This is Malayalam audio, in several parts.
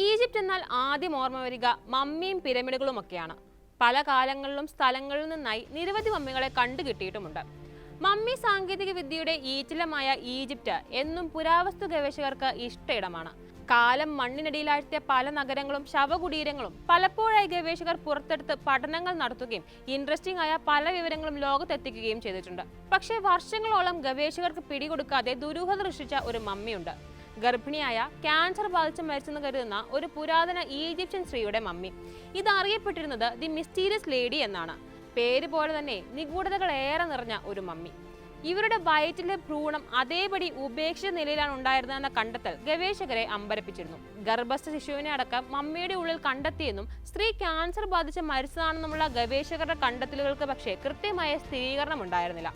ഈജിപ്ത് എന്നാൽ ആദ്യം ഓർമ്മ വരിക മമ്മിയും പിരമിഡുകളും ഒക്കെയാണ് പല കാലങ്ങളിലും സ്ഥലങ്ങളിൽ നിന്നായി നിരവധി മമ്മികളെ കണ്ടുകിട്ടിയിട്ടുമുണ്ട് മമ്മി സാങ്കേതിക വിദ്യയുടെ ഈറ്റിലമായ ഈജിപ്റ്റ് എന്നും പുരാവസ്തു ഗവേഷകർക്ക് ഇഷ്ടയിടമാണ്. കാലം മണ്ണിനടിയിലാഴ്ത്തിയ പല നഗരങ്ങളും ശവകുടീരങ്ങളും പലപ്പോഴായി ഗവേഷകർ പുറത്തെടുത്ത് പഠനങ്ങൾ നടത്തുകയും ഇൻട്രസ്റ്റിംഗ് ആയ പല വിവരങ്ങളും ലോകത്തെത്തിക്കുകയും ചെയ്തിട്ടുണ്ട്. പക്ഷേ വർഷങ്ങളോളം ഗവേഷകർക്ക് പിടികൊടുക്കാതെ ദുരൂഹത സൃഷ്ടിച്ച ഒരു മമ്മിയുണ്ട്. ഗർഭിണിയായ ക്യാൻസർ ബാധിച്ച് മരിച്ചെന്ന് കരുതുന്ന ഒരു പുരാതന ഈജിപ്ഷ്യൻ സ്ത്രീയുടെ മമ്മി. ഇത് അറിയപ്പെട്ടിരുന്നത് ദി മിസ്റ്റീരിയസ് ലേഡി എന്നാണ്. പേര് പോലെ തന്നെ നിഗൂഢതകൾ ഏറെ നിറഞ്ഞ ഒരു മമ്മി. ഇവരുടെ വയറ്റിലെ ഭ്രൂണം അതേപടി ഉപേക്ഷിച്ച നിലയിലാണ് ഉണ്ടായിരുന്നതെന്ന കണ്ടെത്തൽ ഗവേഷകരെ അമ്പരപ്പിച്ചിരുന്നു. ഗർഭസ്ഥ ശിശുവിനെ അടക്കം മമ്മിയുടെ ഉള്ളിൽ കണ്ടെത്തിയെന്നും സ്ത്രീ ക്യാൻസർ ബാധിച്ച് മരിച്ചതാണെന്നുമുള്ള ഗവേഷകരുടെ കണ്ടെത്തലുകൾക്ക് പക്ഷേ കൃത്യമായ സ്ഥിരീകരണം ഉണ്ടായിരുന്നില്ല.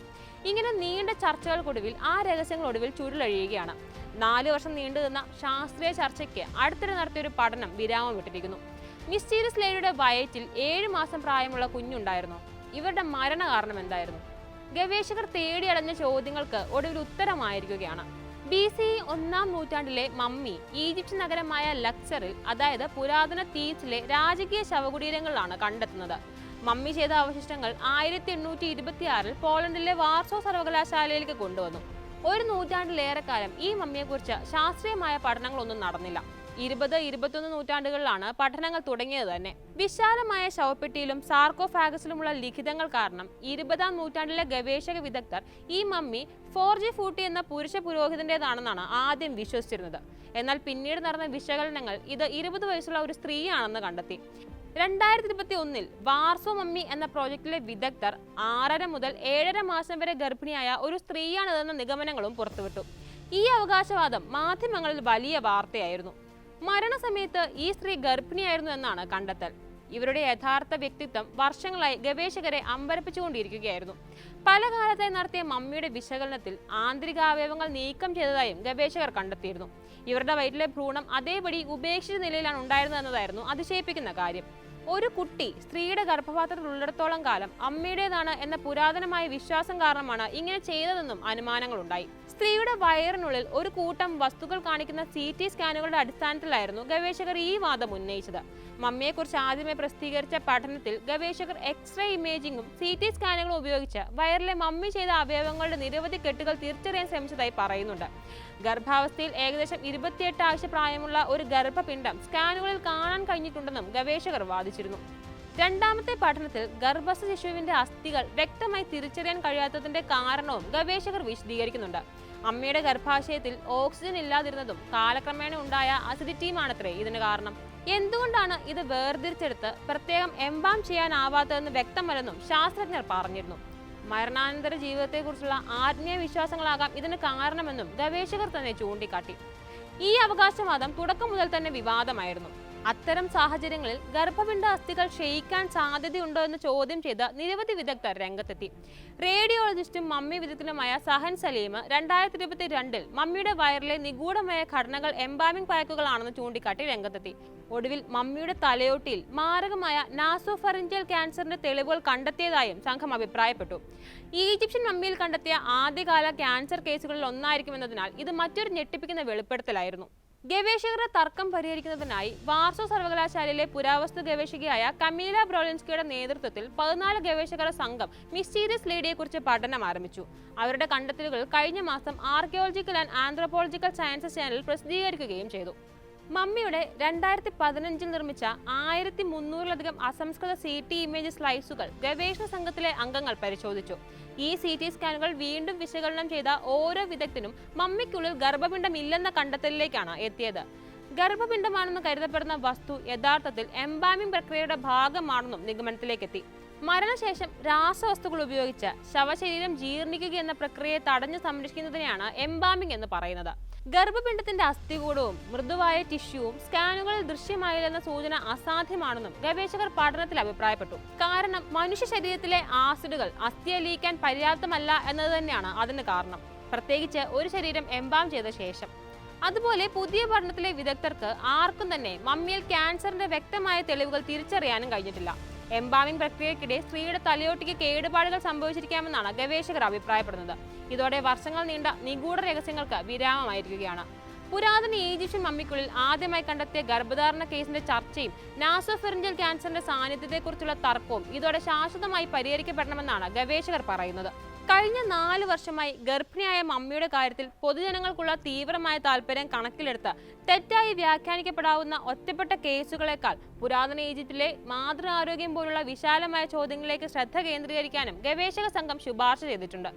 ഇങ്ങനെ നീണ്ട ചർച്ചകൾക്കൊടുവിൽ ആ രഹസ്യങ്ങളൊടുവിൽ ചുരുളഴിയുകയാണ്. നാല് വർഷം നീണ്ടു നിന്ന ശാസ്ത്രീയ ചർച്ചയ്ക്ക് അടുത്തിടെ നടത്തിയൊരു പഠനം വിരാമം വിട്ടിരിക്കുന്നു. മിസ്റ്റീരിയസ് ലേഡിയുടെ വയറ്റിൽ ഏഴ് മാസം പ്രായമുള്ള കുഞ്ഞുണ്ടായിരുന്നു. ഇവരുടെ മരണ കാരണം എന്തായിരുന്നു? ഗവേഷകർ തേടിയടഞ്ഞ ചോദ്യങ്ങൾക്ക് ഒടുവിൽ ഉത്തരമായിരിക്കുകയാണ്. ബി സി ഒന്നാം നൂറ്റാണ്ടിലെ മമ്മി ഈജിപ്ഷ്യൻ നഗരമായ ലക്സറിൽ അതായത് പുരാതന തീച്ചിലെ രാജകീയ ശവകുടീരങ്ങളിലാണ് കണ്ടെത്തുന്നത്. മമ്മി ചെയ്ത അവശിഷ്ടങ്ങൾ ആയിരത്തി എണ്ണൂറ്റി ഇരുപത്തിയാറിൽ പോളണ്ടിലെ വാർസോ സർവകലാശാലയിലേക്ക് കൊണ്ടുവന്നു. ഒരു നൂറ്റാണ്ടിലേറെ കാലം ഈ മമ്മിയെക്കുറിച്ച് ശാസ്ത്രീയമായ പഠനങ്ങളൊന്നും നടന്നില്ല. ഇരുപത് ഇരുപത്തൊന്ന് നൂറ്റാണ്ടുകളിലാണ് പഠനങ്ങൾ തുടങ്ങിയത് തന്നെ. വിശാലമായ ശവപ്പെട്ടിയിലും സാർക്കോഫാഗസിലുമുള്ള ലിഖിതങ്ങൾ കാരണം ഇരുപതാം നൂറ്റാണ്ടിലെ ഗവേഷക വിദഗ്ധർ ഈ മമ്മി ഫോർ ജി ഫൂട്ടി എന്ന പുരുഷ പുരോഹിതന്റേതാണെന്നാണ് ആദ്യം വിശ്വസിച്ചിരുന്നത്. എന്നാൽ പിന്നീട് നടന്ന വിശകലനങ്ങൾ ഇത് ഇരുപത് വയസ്സുള്ള ഒരു സ്ത്രീയാണെന്ന് കണ്ടെത്തി. രണ്ടായിരത്തി ഇരുപത്തി ഒന്നിൽ വാർസോ മമ്മി എന്ന പ്രോജക്റ്റിലെ വിദഗ്ധർ ആറര മുതൽ ഏഴര മാസം വരെ ഗർഭിണിയായ ഒരു സ്ത്രീയാണിതെന്ന നിഗമനങ്ങളും പുറത്തുവിട്ടു. ഈ അവകാശവാദം മാധ്യമങ്ങളിൽ വലിയ വാർത്തയായിരുന്നു. മരണസമയത്ത് ഈ സ്ത്രീ ഗർഭിണിയായിരുന്നു എന്നാണ് കണ്ടെത്തൽ. ഇവരുടെ യഥാർത്ഥ വ്യക്തിത്വം വർഷങ്ങളായി ഗവേഷകരെ അമ്പരപ്പിച്ചുകൊണ്ടിരിക്കുകയായിരുന്നു. പല കാലത്തായി നടത്തിയ മമ്മിയുടെ വിശകലനത്തിൽ ആന്തരികാവയവങ്ങൾ നീക്കം ചെയ്തതായും ഗവേഷകർ കണ്ടെത്തിയിരുന്നു. ഇവരുടെ വയറ്റിലെ ഭ്രൂണം അതേപടി ഉപേക്ഷിച്ച നിലയിലാണ് ഉണ്ടായിരുന്നത് എന്നതായിരുന്നു അതിശയിപ്പിക്കുന്ന കാര്യം. ഒരു കുട്ടി സ്ത്രീയുടെ ഗർഭപാത്രത്തിൽ ഉള്ളിടത്തോളം കാലം അമ്മയുടേതാണ് എന്ന പുരാതനമായ വിശ്വാസം കാരണമാണ് ഇങ്ങനെ ചെയ്തതെന്നും അനുമാനങ്ങളുണ്ടായി. സ്ത്രീയുടെ വയറിനുള്ളിൽ ഒരു കൂട്ടം വസ്തുക്കൾ കാണിക്കുന്ന സി ടി സ്കാനുകളുടെ അടിസ്ഥാനത്തിലായിരുന്നു ഗവേഷകർ ഈ വാദം ഉന്നയിച്ചത്. മമ്മിയെക്കുറിച്ച് ആദ്യമേ പ്രസിദ്ധീകരിച്ച പഠനത്തിൽ ഗവേഷകർ എക്സ്റേ ഇമേജിംഗും സി ടി സ്കാനുകളും ഉപയോഗിച്ച് വയറിലെ മമ്മി ചെയ്ത അവയവങ്ങളുടെ നിരവധി കെട്ടുകൾ തിരിച്ചറിയാൻ ശ്രമിച്ചതായി പറയുന്നുണ്ട്. ഗർഭാവസ്ഥയിൽ ഏകദേശം ഇരുപത്തിയെട്ട് ആഴ്ച പ്രായമുള്ള ഒരു ഗർഭപിണ്ഡം സ്കാനുകളിൽ കാണാൻ കഴിഞ്ഞിട്ടുണ്ടെന്നും ഗവേഷകർ വാദിച്ചിരുന്നു രണ്ടാമത്തെ പഠനത്തിൽ ഗർഭസ്ഥ ശിശുവിന്റെ അസ്ഥികൾ വ്യക്തമായി തിരിച്ചറിയാൻ കഴിയാത്തതിന്റെ കാരണവും ഗവേഷകർ വിശദീകരിക്കുന്നുണ്ട്. അമ്മയുടെ ഗർഭാശയത്തിൽ ഓക്സിജൻ ഇല്ലാതിരുന്നതും കാലക്രമേണ ഉണ്ടായ അസിഡിറ്റിയുമാണത്രേ ഇതിന് കാരണം. എന്തുകൊണ്ടാണ് ഇത് വേർതിരിച്ചെടുത്ത് പ്രത്യേകം എംബാം ചെയ്യാനാവാത്തതെന്ന് വ്യക്തമല്ലെന്നും ശാസ്ത്രജ്ഞർ പറഞ്ഞിരുന്നു. മരണാനന്തര ജീവിതത്തെക്കുറിച്ചുള്ള ആത്മീയ വിശ്വാസങ്ങളാകാം ഇതിന് കാരണമെന്നും ഗവേഷകർ തന്നെ ചൂണ്ടിക്കാട്ടി. ഈ അവകാശവാദം തുടക്കം മുതൽ തന്നെ വിവാദമായിരുന്നു. അത്തരം സാഹചര്യങ്ങളിൽ ഗർഭപിണ്ഡ അസ്ഥികൾ ക്ഷയിക്കാൻ സാധ്യതയുണ്ടോ എന്ന് ചോദ്യം ചെയ്ത് നിരവധി വിദഗ്ധർ രംഗത്തെത്തി. റേഡിയോളജിസ്റ്റും മമ്മി വിദഗ്ധനുമായ സഹൻ സലീം രണ്ടായിരത്തി ഇരുപത്തി രണ്ടിൽ മമ്മിയുടെ വയറിലെ നിഗൂഢമായ ഘടനകൾ എംബാമിംഗ് പാക്കുകളാണെന്ന് ചൂണ്ടിക്കാട്ടി രംഗത്തെത്തി. ഒടുവിൽ മമ്മിയുടെ തലയോട്ടിയിൽ മാരകമായ നാസോഫറിഞ്ചൽ ക്യാൻസറിന്റെ തെളിവുകൾ കണ്ടെത്തിയതായും സംഘം അഭിപ്രായപ്പെട്ടു. ഈജിപ്ഷ്യൻ മമ്മിയിൽ കണ്ടെത്തിയ ആദ്യകാല ക്യാൻസർ കേസുകളിൽ ഒന്നായിരിക്കുമെന്നതിനാൽ ഇത് മറ്റൊരു ഞെട്ടിപ്പിക്കുന്ന വെളിപ്പെടുത്തലായിരുന്നു. ഗവേഷകരുടെ തർക്കം പരിഹരിക്കുന്നതിനായി വാർസോ സർവകലാശാലയിലെ പുരാവസ്തു ഗവേഷകയായ കമീല ബ്രോലിൻസ്കിയുടെ നേതൃത്വത്തിൽ പതിനാല് ഗവേഷകരുടെ സംഘം മിസ്റ്റീരിയസ് ലേഡിയെക്കുറിച്ച് പഠനം ആരംഭിച്ചു. അവരുടെ കണ്ടെത്തലുകൾ കഴിഞ്ഞ മാസം Archaeological and Anthropological Sciences channel പ്രസിദ്ധീകരിക്കുകയും ചെയ്തു. മമ്മിയുടെ രണ്ടായിരത്തി പതിനഞ്ചിൽ നിർമ്മിച്ച ആയിരത്തി മുന്നൂറിലധികം അസംസ്കൃത സി ടി ഇമേജ് സ്ലൈസുകൾ ഗവേഷണ സംഘത്തിലെ അംഗങ്ങൾ പരിശോധിച്ചു. ഈ സി ടി സ്കാനുകൾ വീണ്ടും വിശകലനം ചെയ്ത ഓരോ വിദഗ്ധനും മമ്മിക്കുള്ളിൽ ഗർഭപിണ്ഡം ഇല്ലെന്ന കണ്ടെത്തലിലേക്കാണ് എത്തിയത്. ഗർഭപിണ്ഡമാണെന്ന് കരുതപ്പെടുന്ന വസ്തു യഥാർത്ഥത്തിൽ എംബാമിംഗ് പ്രക്രിയയുടെ ഭാഗമാണെന്നും നിഗമനത്തിലേക്കെത്തി. മരണശേഷം രാസവസ്തുക്കൾ ഉപയോഗിച്ച് ശവശരീരം ജീർണിക്കുക എന്ന പ്രക്രിയയെ തടഞ്ഞു സംരക്ഷിക്കുന്നതിനെയാണ് എംബാമിംഗ് എന്ന് പറയുന്നത്. ഗർഭപിണ്ഡത്തിന്റെ അസ്ഥികൂടവും മൃദുവായ ടിഷ്യൂവും സ്കാനുകളിൽ ദൃശ്യമായില്ലെന്ന സൂചന അസാധ്യമാണെന്നും ഗവേഷകർ പഠനത്തിൽ അഭിപ്രായപ്പെട്ടു. കാരണം മനുഷ്യ ശരീരത്തിലെ ആസിഡുകൾ അസ്ഥിയെ ലീക്കാൻ പര്യാപ്തമല്ല എന്നത് തന്നെയാണ് അതിന് കാരണം. പ്രത്യേകിച്ച് ഒരു ശരീരം എംബാം ചെയ്ത ശേഷം. അതുപോലെ പുതിയ പഠനത്തിലെ വിദഗ്ധർക്ക് ആർക്കും തന്നെ മമ്മിയിൽ ക്യാൻസറിന്റെ വ്യക്തമായ തെളിവുകൾ തിരിച്ചറിയാനും കഴിഞ്ഞിട്ടില്ല. എംബാമിംഗ് പ്രക്രിയക്കിടെ സ്ത്രീയുടെ തലയോട്ടിക്ക് കേടുപാടുകൾ സംഭവിച്ചിരിക്കാമെന്നാണ് ഗവേഷകർ അഭിപ്രായപ്പെടുന്നത്. ഇതോടെ വർഷങ്ങൾ നീണ്ട നിഗൂഢ രഹസ്യങ്ങൾക്ക് വിരാമമായിരിക്കുകയാണ്. പുരാതന ഈജിപ്ഷ്യൻ മമ്മിക്കുള്ളിൽ ആദ്യമായി കണ്ടെത്തിയ ഗർഭധാരണ കേസിന്റെ ചർച്ചയും നാസോഫെറിഞ്ചൽ ക്യാൻസറിന്റെ സാന്നിധ്യത്തെക്കുറിച്ചുള്ള തർക്കവും ഇതോടെ ശാശ്വതമായി പരിഹരിക്കപ്പെടണമെന്നാണ് ഗവേഷകർ പറയുന്നത്. കഴിഞ്ഞ നാല് വർഷമായി ഗർഭിണിയായ മമ്മിയുടെ കാര്യത്തിൽ പൊതുജനങ്ങൾക്കുള്ള തീവ്രമായ താല്പര്യം കണക്കിലെടുത്ത് തെറ്റായി വ്യാഖ്യാനിക്കപ്പെടാവുന്ന ഒറ്റപ്പെട്ട കേസുകളെക്കാൾ പുരാതന ഈജിപ്തിലെ മാതൃ ആരോഗ്യം പോലുള്ള വിശാലമായ ചോദ്യങ്ങളിലേക്ക് ശ്രദ്ധ കേന്ദ്രീകരിക്കാനും ഗവേഷക സംഘം ശുപാർശ ചെയ്തിട്ടുണ്ട്.